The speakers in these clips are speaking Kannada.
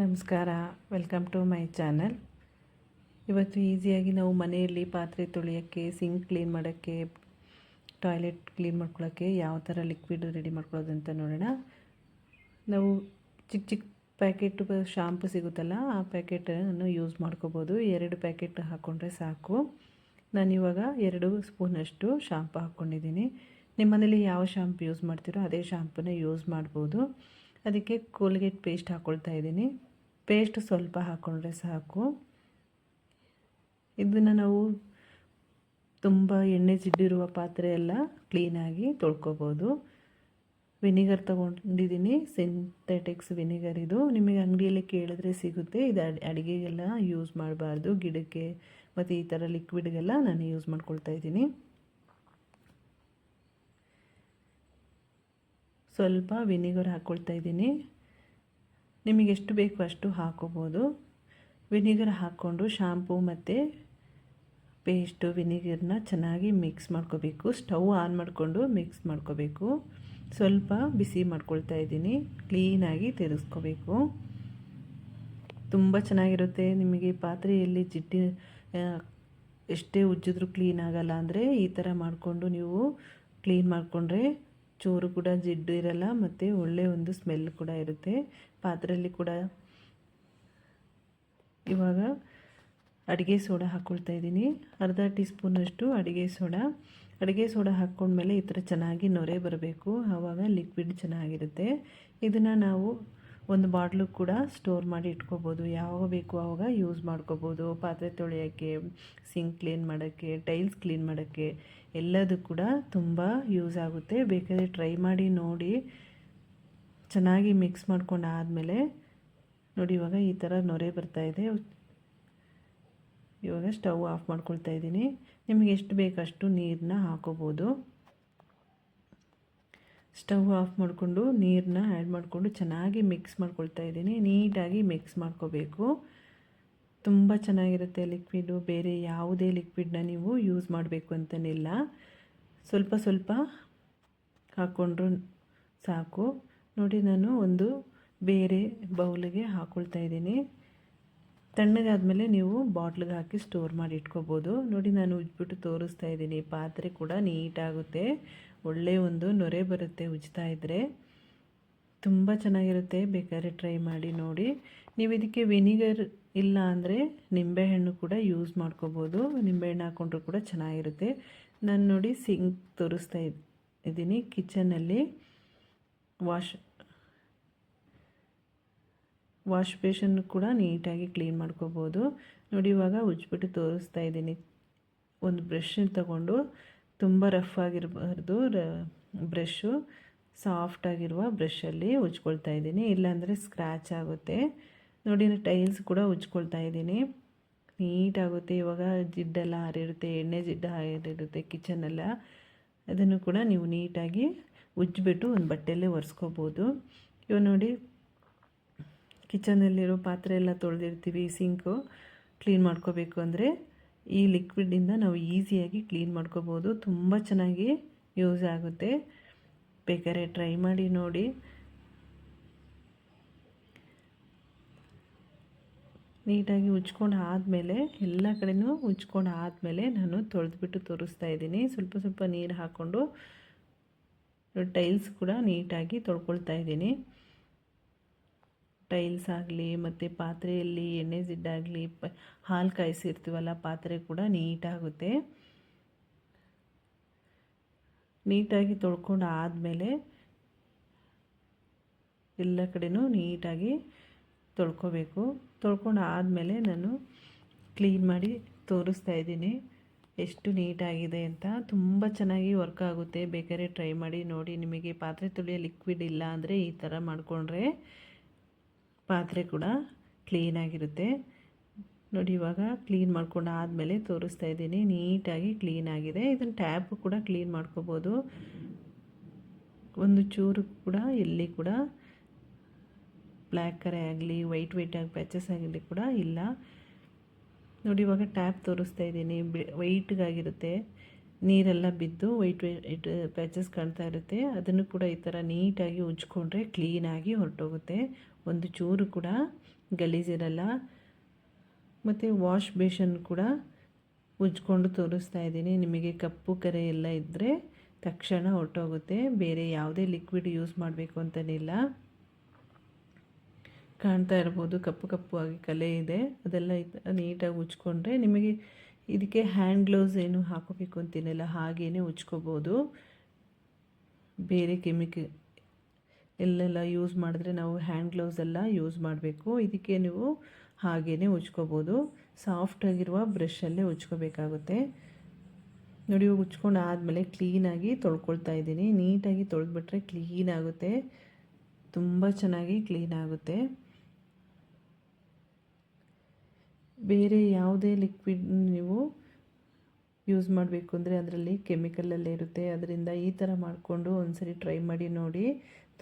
ನಮಸ್ಕಾರ. ವೆಲ್ಕಮ್ ಟು ಮೈ ಚಾನಲ್ ಇವತ್ತು ಈಸಿಯಾಗಿ ನಾವು ಮನೆಯಲ್ಲಿ ಪಾತ್ರೆ ತೊಳೆಯೋಕ್ಕೆ ಸಿಂಕ್ ಕ್ಲೀನ್ ಮಾಡೋಕ್ಕೆ ಟಾಯ್ಲೆಟ್ ಕ್ಲೀನ್ ಮಾಡ್ಕೊಳ್ಳೋಕ್ಕೆ ಯಾವ ಥರ ಲಿಕ್ವಿಡ್ ರೆಡಿ ಮಾಡ್ಕೊಳ್ಳೋದು ಅಂತ ನೋಡೋಣ. ನಾವು ಚಿಕ್ಕ ಚಿಕ್ಕ ಪ್ಯಾಕೆಟ್ ಶಾಂಪು ಸಿಗುತ್ತಲ್ಲ, ಆ ಪ್ಯಾಕೆಟನ್ನು ಯೂಸ್ ಮಾಡ್ಕೋಬೋದು. ಎರಡು ಪ್ಯಾಕೆಟ್ ಹಾಕ್ಕೊಂಡ್ರೆ ಸಾಕು. ನಾನಿವಾಗ ಎರಡು ಸ್ಪೂನಷ್ಟು ಶಾಂಪು ಹಾಕ್ಕೊಂಡಿದ್ದೀನಿ ನಿಮ್ಮ ಮನೇಲಿ ಯಾವ ಶಾಂಪು ಯೂಸ್ ಮಾಡ್ತೀರೋ ಅದೇ ಶಾಂಪನ್ನ ಯೂಸ್ ಮಾಡ್ಬೋದು. ಅದಕ್ಕೆ ಕೋಲ್ಗೇಟ್ ಪೇಸ್ಟ್ ಹಾಕ್ಕೊಳ್ತಾ ಇದ್ದೀನಿ. ಪೇಸ್ಟ್ ಸ್ವಲ್ಪ ಹಾಕ್ಕೊಂಡ್ರೆ ಸಾಕು. ಇದನ್ನು ನಾವು ತುಂಬ ಎಣ್ಣೆ ಜಿಡ್ಡಿರುವ ಪಾತ್ರೆ ಎಲ್ಲ ಕ್ಲೀನಾಗಿ ತೊಳ್ಕೊಬೋದು. ವಿನಿಗರ್ ತೊಗೊಂಡಿದ್ದೀನಿ. ಸಿಂಥೆಟಿಕ್ಸ್ ವಿನಿಗರ್ ಇದು. ನಿಮಗೆ ಅಂಗಡಿಯಲ್ಲಿ ಕೇಳಿದ್ರೆ ಸಿಗುತ್ತೆ. ಇದು ಅಡುಗೆಗೆಲ್ಲ ಯೂಸ್ ಮಾಡಬಾರ್ದು. ಗಿಡಕ್ಕೆ ಮತ್ತು ಈ ಥರ ಲಿಕ್ವಿಡ್ಗೆಲ್ಲ ನಾನು ಯೂಸ್ ಮಾಡ್ಕೊಳ್ತಾ ಇದ್ದೀನಿ. ಸ್ವಲ್ಪ ವಿನಿಗರ್ ಹಾಕ್ಕೊಳ್ತಾ ಇದ್ದೀನಿ. ನಿಮಗೆ ಎಷ್ಟು ಬೇಕು ಅಷ್ಟು ಹಾಕೋಬೋದು. ವಿನಿಗರ್ ಹಾಕ್ಕೊಂಡು ಶಾಂಪೂ ಮತ್ತು ಪೇಸ್ಟು, ವಿನಿಗರ್ನ ಚೆನ್ನಾಗಿ ಮಿಕ್ಸ್ ಮಾಡ್ಕೋಬೇಕು. ಸ್ಟವ್ ಆನ್ ಮಾಡಿಕೊಂಡು ಮಿಕ್ಸ್ ಮಾಡ್ಕೋಬೇಕು. ಸ್ವಲ್ಪ ಬಿಸಿ ಮಾಡ್ಕೊಳ್ತಾ ಇದ್ದೀನಿ. ಕ್ಲೀನಾಗಿ ತಿರುಗಿಸ್ಕೋಬೇಕು. ತುಂಬ ಚೆನ್ನಾಗಿರುತ್ತೆ ನಿಮಗೆ ಪಾತ್ರೆಯಲ್ಲಿ ಜಿಡ್ಡಿ ಎಷ್ಟೇ ಉಜ್ಜಿದ್ರೂ ಕ್ಲೀನ್ ಆಗಲ್ಲ ಅಂದರೆ ಈ ಥರ ಮಾಡಿಕೊಂಡು ನೀವು ಕ್ಲೀನ್ ಮಾಡಿಕೊಂಡ್ರೆ ಚೂರು ಕೂಡ ಜಿಡ್ಡು ಇರಲ್ಲ, ಮತ್ತು ಒಳ್ಳೆಯ ಒಂದು ಸ್ಮೆಲ್ ಕೂಡ ಇರುತ್ತೆ. ಪಾತ್ರೆಯಲ್ಲಿ ಕೂಡ ಇವಾಗ ಅಡುಗೆ ಸೋಡಾ ಹಾಕ್ಕೊಳ್ತಾ ಇದ್ದೀನಿ. ಅರ್ಧ ಟೀ ಸ್ಪೂನಷ್ಟು ಅಡುಗೆ ಸೋಡಾ. ಅಡುಗೆ ಸೋಡಾ ಹಾಕ್ಕೊಂಡ್ಮೇಲೆ ಈ ಥರ ಚೆನ್ನಾಗಿ ನೊರೆ ಬರಬೇಕು. ಆವಾಗ ಲಿಕ್ವಿಡ್ ಚೆನ್ನಾಗಿರುತ್ತೆ. ಇದನ್ನು ನಾವು ಒಂದು ಬಾಟ್ಲು ಕೂಡ ಸ್ಟೋರ್ ಮಾಡಿ ಇಟ್ಕೋಬೋದು. ಯಾವಾಗ ಬೇಕು ಆವಾಗ ಯೂಸ್ ಮಾಡ್ಕೋಬೋದು. ಪಾತ್ರೆ ತೊಳೆಯೋಕ್ಕೆ, ಸಿಂಕ್ ಕ್ಲೀನ್ ಮಾಡೋಕ್ಕೆ, ಟೈಲ್ಸ್ ಕ್ಲೀನ್ ಮಾಡೋಕ್ಕೆ ಎಲ್ಲದೂ ಕೂಡ ತುಂಬ ಯೂಸ್ ಆಗುತ್ತೆ. ಬೇಕಾದರೆ ಟ್ರೈ ಮಾಡಿ ನೋಡಿ. ಚೆನ್ನಾಗಿ ಮಿಕ್ಸ್ ಮಾಡ್ಕೊಂಡು ಆದಮೇಲೆ ನೋಡಿ, ಇವಾಗ ಈ ಥರ ನೊರೆ ಬರ್ತಾಯಿದೆ ಇವಾಗ ಸ್ಟವ್ ಆಫ್ ಮಾಡ್ಕೊಳ್ತಾ ಇದ್ದೀನಿ. ನಿಮಗೆ ಎಷ್ಟು ಬೇಕಷ್ಟು ನೀರನ್ನ ಹಾಕೋಬೋದು. ಸ್ಟವ್ ಆಫ್ ಮಾಡಿಕೊಂಡು ನೀರನ್ನ ಆ್ಯಡ್ ಮಾಡಿಕೊಂಡು ಚೆನ್ನಾಗಿ ಮಿಕ್ಸ್ ಮಾಡ್ಕೊಳ್ತಾ ಇದ್ದೀನಿ. ನೀಟಾಗಿ ಮಿಕ್ಸ್ ಮಾಡ್ಕೋಬೇಕು. ತುಂಬ ಚೆನ್ನಾಗಿರುತ್ತೆ ಲಿಕ್ವಿಡು. ಬೇರೆ ಯಾವುದೇ ಲಿಕ್ವಿಡ್ನ ನೀವು ಯೂಸ್ ಮಾಡಬೇಕು ಅಂತನಿಲ್ಲ. ಸ್ವಲ್ಪ ಸ್ವಲ್ಪ ಹಾಕ್ಕೊಂಡ್ರು ಸಾಕು. ನೋಡಿ ನಾನು ಒಂದು ಬೇರೆ ಬೌಲಿಗೆ ಹಾಕ್ಕೊಳ್ತಾ ಇದ್ದೀನಿ. ತಣ್ಣಗಾದಮೇಲೆ ನೀವು ಬಾಟ್ಲಿಗೆ ಹಾಕಿ ಸ್ಟೋರ್ ಮಾಡಿ ಇಟ್ಕೋಬೋದು. ನೋಡಿ ನಾನು ಉಜ್ಬಿಟ್ಟು ತೋರಿಸ್ತಾ ಇದ್ದೀನಿ. ಪಾತ್ರೆ ಕೂಡ ನೀಟಾಗುತ್ತೆ. ಒಳ್ಳೆಯ ಒಂದು ನೊರೆ ಬರುತ್ತೆ ಉಜ್ತಾ ಇದ್ದರೆ ತುಂಬ ಚೆನ್ನಾಗಿರುತ್ತೆ. ಬೇಕಾದ್ರೆ ಟ್ರೈ ಮಾಡಿ ನೋಡಿ. ನೀವು ಇದಕ್ಕೆ ವಿನಿಗರ್ ಇಲ್ಲ ಅಂದರೆ ನಿಂಬೆಹಣ್ಣು ಕೂಡ ಯೂಸ್ ಮಾಡ್ಕೋಬೋದು. ನಿಂಬೆಹಣ್ಣು ಹಾಕ್ಕೊಂಡ್ರು ಕೂಡ ಚೆನ್ನಾಗಿರುತ್ತೆ. ನಾನು ನೋಡಿ ಸಿಂಕ್ ತೋರಿಸ್ತಾ ಇದ್ದೀನಿ ಕಿಚನಲ್ಲಿ. ವಾಶ್ ವಾಶ್ ಬೇಷನ್ನು ಕೂಡ ನೀಟಾಗಿ ಕ್ಲೀನ್ ಮಾಡ್ಕೋಬೋದು. ನೋಡಿ, ಇವಾಗ ಉಜ್ಬಿಟ್ಟು ತೋರಿಸ್ತಾ ಇದ್ದೀನಿ. ಒಂದು ಬ್ರಷ್ ತಗೊಂಡು ತುಂಬ ರಫ್ ಆಗಿರಬಾರ್ದು. ರ ಬ್ರಷ್ಷು ಸಾಫ್ಟಾಗಿರುವ ಬ್ರಷಲ್ಲಿ ಉಜ್ಕೊಳ್ತಾ ಇದ್ದೀನಿ. ಇಲ್ಲಾಂದರೆ ಸ್ಕ್ರ್ಯಾಚ್ ಆಗುತ್ತೆ. ನೋಡಿ ಟೈಲ್ಸ್ ಕೂಡ ಉಜ್ಕೊಳ್ತಾ ಇದ್ದೀನಿ. ನೀಟಾಗುತ್ತೆ. ಇವಾಗ ಜಿಡ್ಡೆಲ್ಲ ಹಾರಿರುತ್ತೆ, ಎಣ್ಣೆ ಜಿಡ್ಡು ಹಾರಿರುತ್ತೆ ಕಿಚನೆಲ್ಲ. ಅದನ್ನು ಕೂಡ ನೀವು ನೀಟಾಗಿ ಉಜ್ಜಿಬಿಟ್ಟು ಒಂದು ಬಟ್ಟೆಯಲ್ಲೇ ಒರೆಸ್ಕೋಬೋದು. ಇವಾಗ ನೋಡಿ ಕಿಚನಲ್ಲಿರೋ ಪಾತ್ರೆ ಎಲ್ಲ ತೊಳೆದಿರ್ತೀವಿ ಸಿಂಕು, ಕ್ಲೀನ್ ಮಾಡ್ಕೋಬೇಕು ಅಂದರೆ. ಈ ಲಿಕ್ವಿಡಿಂದ ನಾವು ಈಸಿಯಾಗಿ ಕ್ಲೀನ್ ಮಾಡ್ಕೋಬೋದು. ತುಂಬ ಚೆನ್ನಾಗಿ ಯೂಸ್ ಆಗುತ್ತೆ. ಬೇಕಾದ್ರೆ ಟ್ರೈ ಮಾಡಿ ನೋಡಿ. ನೀಟಾಗಿ ಉಜ್ಕೊಂಡು ಆದಮೇಲೆ, ಎಲ್ಲ ಕಡೆಯೂ ಉಜ್ಕೊಂಡು ಆದಮೇಲೆ ನಾನು ತೊಳೆದ್ಬಿಟ್ಟು ತೋರಿಸ್ತಾ ಇದ್ದೀನಿ. ಸ್ವಲ್ಪ ಸ್ವಲ್ಪ ನೀರು ಹಾಕ್ಕೊಂಡು ಟೈಲ್ಸ್ ಕೂಡ ನೀಟಾಗಿ ತೊಳ್ಕೊಳ್ತಾ ಇದ್ದೀನಿ. ಟೈಲ್ಸ್ ಆಗಲಿ, ಮತ್ತು ಪಾತ್ರೆಯಲ್ಲಿ ಎಣ್ಣೆ ಜಿಡ್ಡಾಗಲಿ ಪ, ಹಾಲು ಕಾಯಿಸಿರ್ತೀವಲ್ಲ, ಪಾತ್ರೆ ಕೂಡ ನೀಟಾಗುತ್ತೆ. ನೀಟಾಗಿ ತೊಳ್ಕೊಂಡು ಆದಮೇಲೆ ಎಲ್ಲ ಕಡೆಯೂ ನೀಟಾಗಿ ತೊಳ್ಕೊಬೇಕು. ತೊಳ್ಕೊಂಡು ಆದಮೇಲೆ ನಾನು ಕ್ಲೀನ್ ಮಾಡಿ ತೋರಿಸ್ತಾ ಇದ್ದೀನಿ. ಎಷ್ಟು ನೀಟಾಗಿದೆ ಅಂತ. ತುಂಬ ಚೆನ್ನಾಗಿ ವರ್ಕ್ ಆಗುತ್ತೆ. ಬೇಕಾದ್ರೆ ಟ್ರೈ ಮಾಡಿ ನೋಡಿ. ನಿಮಗೆ ಪಾತ್ರೆ ತೊಳೆಯೋ ಲಿಕ್ವಿಡ್ ಇಲ್ಲ ಅಂದರೆ ಈ ಥರ ಮಾಡಿಕೊಂಡ್ರೆ. ಪಾತ್ರೆ ಕೂಡ ಕ್ಲೀನಾಗಿರುತ್ತೆ ನೋಡಿ, ಇವಾಗ ಕ್ಲೀನ್ ಮಾಡ್ಕೊಂಡು ಆದಮೇಲೆ ತೋರಿಸ್ತಾ ಇದ್ದೀನಿ. ನೀಟಾಗಿ ಕ್ಲೀನ್ ಆಗಿದೆ. ಇದನ್ನು ಟ್ಯಾಪ್ ಕೂಡ ಕ್ಲೀನ್ ಮಾಡ್ಕೋಬೋದು. ಒಂದು ಚೂರು ಕೂಡ ಎಲ್ಲಿ ಕೂಡ ಬ್ಲ್ಯಾಕ್ ಕರೆ ಆಗಲಿ ವೈಟ್ ವೈಟ್ ಆಗಿ ಪ್ಯಾಚಸ್ ಆಗಲಿ ಕೂಡ ಇಲ್ಲ. ನೋಡಿ, ಇವಾಗ ಟ್ಯಾಪ್ ತೋರಿಸ್ತಾ ಇದ್ದೀನಿ. ವೈಟ್ಗಾಗಿರುತ್ತೆ ನೀರೆಲ್ಲ ಬಿದ್ದು ವೈಟ್ ವೈಟ್ ಪ್ಯಾಚಸ್ ಕಾಣ್ತಾ ಇರುತ್ತೆ. ಅದನ್ನು ಕೂಡ ಈ ಥರ ನೀಟಾಗಿ ಉಜ್ಕೊಂಡ್ರೆ ಕ್ಲೀನಾಗಿ ಹೊರಟೋಗುತ್ತೆ. ಒಂದು ಚೂರು ಕೂಡ ಗಲೀಜಿರಲ್ಲ. ಮತ್ತು ವಾಶ್ ಬೇಷನ್ ಕೂಡ ಉಜ್ಕೊಂಡು ತೋರಿಸ್ತಾ ಇದ್ದೀನಿ. ನಿಮಗೆ ಕಪ್ಪು, ಕರೆ ಎಲ್ಲ ಇದ್ದರೆ ತಕ್ಷಣ ಹೊರಟೋಗುತ್ತೆ. ಬೇರೆ ಯಾವುದೇ ಲಿಕ್ವಿಡ್ ಯೂಸ್ ಮಾಡಬೇಕು ಅಂತನಿಲ್ಲ ಕಾಣ್ತಾ ಇರ್ಬೋದು. ಕಪ್ಪು ಕಪ್ಪು ಆಗಿ ಕಲೆ ಇದೆ. ಅದೆಲ್ಲ ನೀಟಾಗಿ ಉಜ್ಕೊಂಡ್ರೆ ನಿಮಗೆ ಇದಕ್ಕೆ ಹ್ಯಾಂಡ್ ಗ್ಲೌಸ್ ಏನು ಹಾಕೋಬೇಕು ಅಂತೀನಲ್ಲ ಹಾಗೇ ಉಚ್ಕೋಬೋದು. ಬೇರೆ ಕೆಮಿಕಲ್ ಎಲ್ಲೆಲ್ಲ ಯೂಸ್ ಮಾಡಿದ್ರೆ ನಾವು ಹ್ಯಾಂಡ್ ಗ್ಲೌಸ್ ಎಲ್ಲ ಯೂಸ್ ಮಾಡಬೇಕು. ಇದಕ್ಕೆ ನೀವು ಹಾಗೇ ಉಜ್ಕೋಬೋದು ಸಾಫ್ಟಾಗಿರುವ ಬ್ರಷಲ್ಲೇ ಉಚ್ಕೋಬೇಕಾಗುತ್ತೆ. ನೋಡಿ ಉಚ್ಕೊಂಡು ಆದಮೇಲೆ ಕ್ಲೀನಾಗಿ ತೊಳ್ಕೊಳ್ತಾ ಇದ್ದೀನಿ. ನೀಟಾಗಿ ತೊಳೆದ್ಬಿಟ್ರೆ ಕ್ಲೀನ್ ಆಗುತ್ತೆ. ತುಂಬ ಚೆನ್ನಾಗಿ ಕ್ಲೀನ್ ಆಗುತ್ತೆ. ಬೇರೆ ಯಾವುದೇ ಲಿಕ್ವಿಡ್ ನೀವು ಯೂಸ್ ಮಾಡಬೇಕು ಅಂದರೆ ಅದರಲ್ಲಿ ಕೆಮಿಕಲಲ್ಲೇ ಇರುತ್ತೆ. ಅದರಿಂದ ಈ ಥರ ಮಾಡಿಕೊಂಡು ಒಂದ್ಸರಿ ಟ್ರೈ ಮಾಡಿ ನೋಡಿ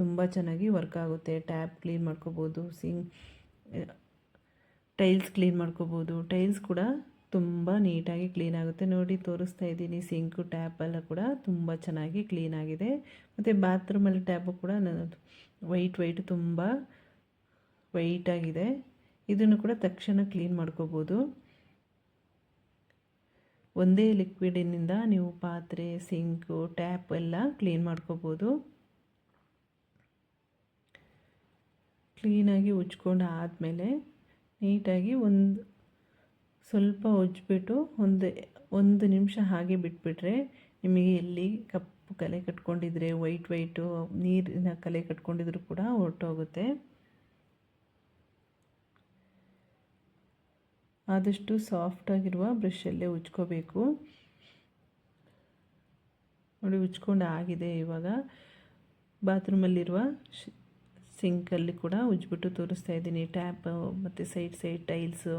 ತುಂಬ ಚೆನ್ನಾಗಿ ವರ್ಕ್ ಆಗುತ್ತೆ. ಟ್ಯಾಪ್ ಕ್ಲೀನ್ ಮಾಡ್ಕೋಬೋದು ಸಿಂಗ್ ಟೈಲ್ಸ್ ಕ್ಲೀನ್ ಮಾಡ್ಕೋಬೋದು. ಟೈಲ್ಸ್ ಕೂಡ ತುಂಬ ನೀಟಾಗಿ ಕ್ಲೀನ್ ಆಗುತ್ತೆ. ನೋಡಿ ತೋರಿಸ್ತಾ ಇದ್ದೀನಿ ಸಿಂಕು ಟ್ಯಾಪ್ ಎಲ್ಲ ಕೂಡ ತುಂಬ ಚೆನ್ನಾಗಿ ಕ್ಲೀನ್ ಆಗಿದೆ. ಮತ್ತು ಬಾತ್ರೂಮಲ್ಲಿ ಟ್ಯಾಪು ಕೂಡ ನನ್ನದು ವೈಟ್ ವೈಟ್ ತುಂಬ ವೈಟಾಗಿದೆ ಇದನ್ನು ಕೂಡ ತಕ್ಷಣ ಕ್ಲೀನ್ ಮಾಡ್ಕೋಬೋದು. ಒಂದೇ ಲಿಕ್ವಿಡಿನಿಂದ ನೀವು ಪಾತ್ರೆ ಸಿಂಕು ಟ್ಯಾಪ್ ಎಲ್ಲ ಕ್ಲೀನ್ ಮಾಡ್ಕೋಬೋದು. ಕ್ಲೀನಾಗಿ ಉಜ್ಕೊಂಡು ಆದಮೇಲೆ ನೀಟಾಗಿ ಒಂದು ಸ್ವಲ್ಪ ಉಜ್ಜಿಬಿಟ್ಟು ಒಂದು ಒಂದು ನಿಮಿಷ ಹಾಗೆ ಬಿಟ್ಬಿಟ್ರೆ ನಿಮಗೆ ಎಲ್ಲಿ ಕಪ್ಪು ಕಲೆ ಕಟ್ಕೊಂಡಿದ್ರೆ ವೈಟ್ ವೈಟು ನೀರಿನ ಕಲೆ ಕಟ್ಕೊಂಡಿದ್ರು ಕೂಡ ಹೊರಟೋಗುತ್ತೆ. ಆದಷ್ಟು ಸಾಫ್ಟಾಗಿರುವ ಬ್ರಷಲ್ಲೇ ಉಜ್ಕೋಬೇಕು. ನೋಡಿ, ಉಜ್ಕೊಂಡು ಆಗಿದೆ ಇವಾಗ. ಬಾತ್ರೂಮಲ್ಲಿರುವ ಸಿಂಕಲ್ಲಿ ಕೂಡ ಉಜ್ಬಿಟ್ಟು ತೋರಿಸ್ತಾ ಇದ್ದೀನಿ. ಟ್ಯಾಪ್ ಮತ್ತು ಸೈಡ್ ಸೈಡ್ ಟೈಲ್ಸು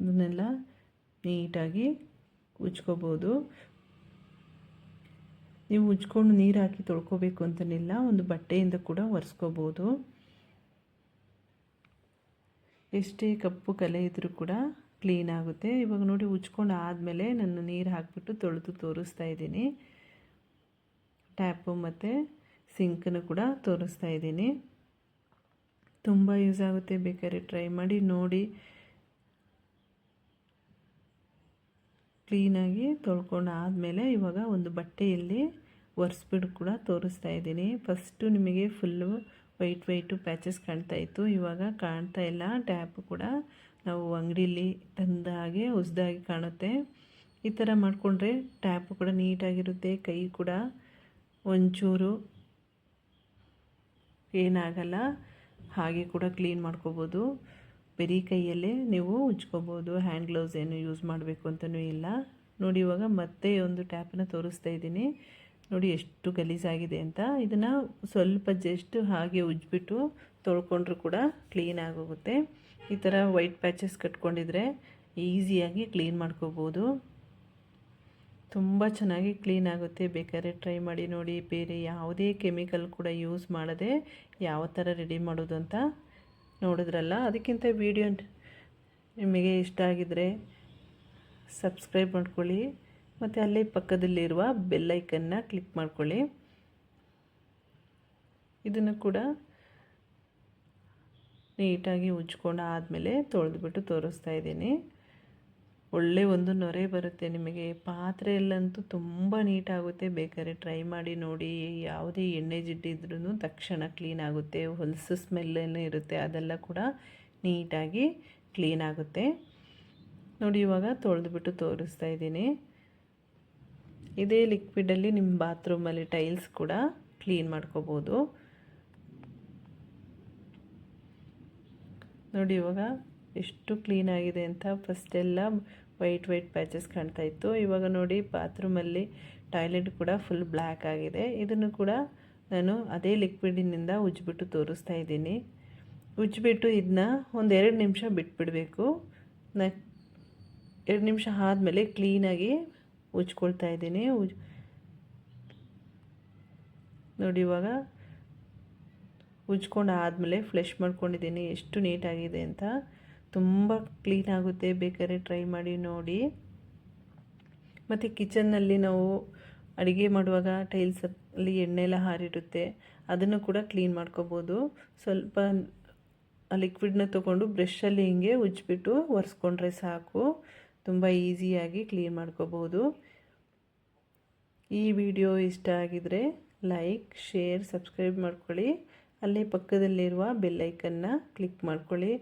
ಇದನ್ನೆಲ್ಲ ನೀಟಾಗಿ ಉಜ್ಕೋಬೋದು. ನೀವು ಉಜ್ಕೊಂಡು ನೀರು ಹಾಕಿ ತೊಳ್ಕೊಬೇಕು ಅಂತನಿಲ್ಲ, ಒಂದು ಬಟ್ಟೆಯಿಂದ ಕೂಡ ಒರೆಸ್ಕೋಬೋದು. ಎಷ್ಟೇ ಕಪ್ಪು ಕಲೆ ಇದ್ದರೂ ಕೂಡ ಕ್ಲೀನ್ ಆಗುತ್ತೆ. ಇವಾಗ ನೋಡಿ ಉಚ್ಕೊಂಡು ಆದಮೇಲೆ ನಾನು ನೀರು ಹಾಕಿಬಿಟ್ಟು ತೊಳೆದು ತೋರಿಸ್ತಾ ಇದ್ದೀನಿ. ಟ್ಯಾಪು ಮತ್ತು ಸಿಂಕನ್ನು ಕೂಡ ತೋರಿಸ್ತಾ ಇದ್ದೀನಿ. ತುಂಬ ಯೂಸ್ ಆಗುತ್ತೆ ಬೇಕಾದ್ರೆ ಟ್ರೈ ಮಾಡಿ ನೋಡಿ. ಕ್ಲೀನಾಗಿ ತೊಳ್ಕೊಂಡು ಆದಮೇಲೆ ಇವಾಗ ಒಂದು ಬಟ್ಟೆಯಲ್ಲಿ ಒರೆಸ್ಬಿಟ್ಟು ಕೂಡ ತೋರಿಸ್ತಾ ಇದ್ದೀನಿ. ಫಸ್ಟು ನಿಮಗೆ ಫುಲ್ಲು ವೈಟ್ ವೈಟು ಪ್ಯಾಚಸ್ ಕಾಣ್ತಾ ಇತ್ತು. ಇವಾಗ ಕಾಣ್ತಾ ಇಲ್ಲ. ಟ್ಯಾಪ್ ಕೂಡ ನಾವು ಅಂಗಡೀಲಿ ತಂದ ಹಾಗೆ ಹೊಸ್ದಾಗಿ ಕಾಣುತ್ತೆ. ಈ ಥರ ಮಾಡಿಕೊಂಡ್ರೆ ಟ್ಯಾಪ್ ಕೂಡ ನೀಟಾಗಿರುತ್ತೆ. ಕೈ ಕೂಡ ಒಂಚೂರು ಏನಾಗಲ್ಲ. ಹಾಗೆ ಕೂಡ ಕ್ಲೀನ್ ಮಾಡ್ಕೋಬೋದು. ಬರೀ ಕೈಯಲ್ಲೇ ನೀವು ಉಜ್ಕೋಬೋದು. ಹ್ಯಾಂಡ್ ಗ್ಲೌಸ್ ಏನು ಯೂಸ್ ಮಾಡಬೇಕು ಅಂತಲೂ ಇಲ್ಲ. ನೋಡಿ ಇವಾಗ ಮತ್ತೆ ಒಂದು ಟ್ಯಾಪನ್ನು ತೋರಿಸ್ತಾ ಇದ್ದೀನಿ. ನೋಡಿ ಎಷ್ಟು ಗಲೀಜಾಗಿದೆ ಅಂತ ಇದನ್ನು ಸ್ವಲ್ಪ ಜಸ್ಟ್ ಹಾಗೆ ಉಜ್ಜಿಬಿಟ್ಟು ತೊಳ್ಕೊಂಡ್ರೂ ಕೂಡ ಕ್ಲೀನ್ ಆಗೋಗುತ್ತೆ. ಈ ಥರ ವೈಟ್ ಪ್ಯಾಚಸ್ ಕಟ್ಕೊಂಡಿದ್ರೆ ಈಸಿಯಾಗಿ ಕ್ಲೀನ್ ಮಾಡ್ಕೋಬೋದು. ತುಂಬ ಚೆನ್ನಾಗಿ ಕ್ಲೀನ್ ಆಗುತ್ತೆ. ಬೇಕಾದ್ರೆ ಟ್ರೈ ಮಾಡಿ ನೋಡಿ. ಬೇರೆ ಯಾವುದೇ ಕೆಮಿಕಲ್ ಕೂಡ ಯೂಸ್ ಮಾಡದೆ ಯಾವ ಥರ ರೆಡಿ ಮಾಡೋದು ಅಂತ ನೋಡಿದ್ರಲ್ಲ? ಅದಕ್ಕಿಂತ ವಿಡಿಯೋ ನಿಮಗೆ ಇಷ್ಟ ಆಗಿದರೆ ಸಬ್ಸ್ಕ್ರೈಬ್ ಮಾಡ್ಕೊಳ್ಳಿ. ಮತ್ತು ಅಲ್ಲೇ ಪಕ್ಕದಲ್ಲಿರುವ ಬೆಲ್ಲೈಕನ್ನ ಕ್ಲಿಕ್ ಮಾಡ್ಕೊಳ್ಳಿ. ಇದನ್ನು ಕೂಡ ನೀಟಾಗಿ ಉಜ್ಕೊಂಡು ಆದಮೇಲೆ ತೊಳೆದ್ಬಿಟ್ಟು ತೋರಿಸ್ತಾ ಇದ್ದೀನಿ. ಒಳ್ಳೆ ಒಂದು ನೊರೆ ಬರುತ್ತೆ ನಿಮಗೆ. ಪಾತ್ರೆಯಲ್ಲಂತೂ ತುಂಬ ನೀಟಾಗುತ್ತೆ. ಬೇಕಾದ್ರೆ ಟ್ರೈ ಮಾಡಿ ನೋಡಿ. ಯಾವುದೇ ಎಣ್ಣೆ ಜಿಡ್ಡಿದ್ರೂ ತಕ್ಷಣ ಕ್ಲೀನ್ ಆಗುತ್ತೆ. ಹೊಲಸು ಸ್ಮೆಲ್ಲೇನೇ ಇರುತ್ತೆ. ಅದೆಲ್ಲ ಕೂಡ ನೀಟಾಗಿ ಕ್ಲೀನ್ ಆಗುತ್ತೆ. ನೋಡಿ ಇವಾಗ ತೊಳೆದುಬಿಟ್ಟು ತೋರಿಸ್ತಾ ಇದ್ದೀನಿ. ಇದೇ ಲಿಕ್ವಿಡಲ್ಲಿ ನಿಮ್ಮ ಬಾತ್ರೂಮಲ್ಲಿ ಟೈಲ್ಸ್ ಕೂಡ ಕ್ಲೀನ್ ಮಾಡ್ಕೋಬೋದು. ನೋಡಿ ಇವಾಗ ಎಷ್ಟು ಕ್ಲೀನ್ ಆಗಿದೆ ಅಂತ ಫಸ್ಟೆಲ್ಲ ವೈಟ್ ವೈಟ್ ಪ್ಯಾಚಸ್ ಕಾಣ್ತಾ ಇತ್ತು. ಇವಾಗ ನೋಡಿ ಬಾತ್ರೂಮಲ್ಲಿ ಟಾಯ್ಲೆಟ್ ಕೂಡ ಫುಲ್ ಬ್ಲ್ಯಾಕ್ ಆಗಿದೆ. ಇದನ್ನು ಕೂಡ ನಾನು ಅದೇ ಲಿಕ್ವಿಡಿನಿಂದ ಉಜ್ಜಿಬಿಟ್ಟು ತೋರಿಸ್ತಾ ಇದ್ದೀನಿ. ಉಜ್ಜಿಬಿಟ್ಟು ಇದನ್ನ ಒಂದು ಎರಡು ನಿಮಿಷ ಬಿಟ್ಬಿಡಬೇಕು. ನ ಎರಡು ನಿಮಿಷ ಆದಮೇಲೆ ಕ್ಲೀನಾಗಿ ಉಜ್ಕೊಳ್ತಾ ಇದ್ದೀನಿ. ಉಜ್ ನೋಡಿ ಇವಾಗ ಉಜ್ಕೊಂಡು ಆದಮೇಲೆ ಫ್ಲೆಶ್ ಮಾಡ್ಕೊಂಡಿದ್ದೀನಿ. ಎಷ್ಟು ನೀಟಾಗಿದೆ ಅಂತ. ತುಂಬ ಕ್ಲೀನ್ ಆಗುತ್ತೆ. ಬೇಕಾದ್ರೆ ಟ್ರೈ ಮಾಡಿ ನೋಡಿ. ಮತ್ತು ಕಿಚನ್ನಲ್ಲಿ ನಾವು ಅಡುಗೆ ಮಾಡುವಾಗ ಟೈಲ್ಸಲ್ಲಿ ಎಣ್ಣೆ ಎಲ್ಲ ಹಾರಿರುತ್ತೆ. ಅದನ್ನು ಕೂಡ ಕ್ಲೀನ್ ಮಾಡ್ಕೋಬೋದು. ಸ್ವಲ್ಪ ಆ ಲಿಕ್ವಿಡ್ನ ತೊಗೊಂಡು ಬ್ರಷಲ್ಲಿ ಹಿಂಗೆ ಉಜ್ಜಿಬಿಟ್ಟು ಒರೆಸ್ಕೊಂಡ್ರೆ ಸಾಕು. ತುಂಬ ಈಸಿಯಾಗಿ ಕ್ಲೀನ್ ಮಾಡ್ಕೋಬೋದು ಈ ವಿಡಿಯೋ ಇಷ್ಟ ಆಗಿದ್ರೆ ಲೈಕ್, ಶೇರ್, ಸಬ್ಸ್ಕ್ರೈಬ್ ಮಾಡ್ಕೊಳ್ಳಿ. ಅಲ್ಲೇ ಪಕ್ಕದಲ್ಲಿರುವ ಬೆಲ್ಲೈಕನ್ನ ಕ್ಲಿಕ್ ಮಾಡ್ಕೊಳ್ಳಿ.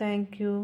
Thank you.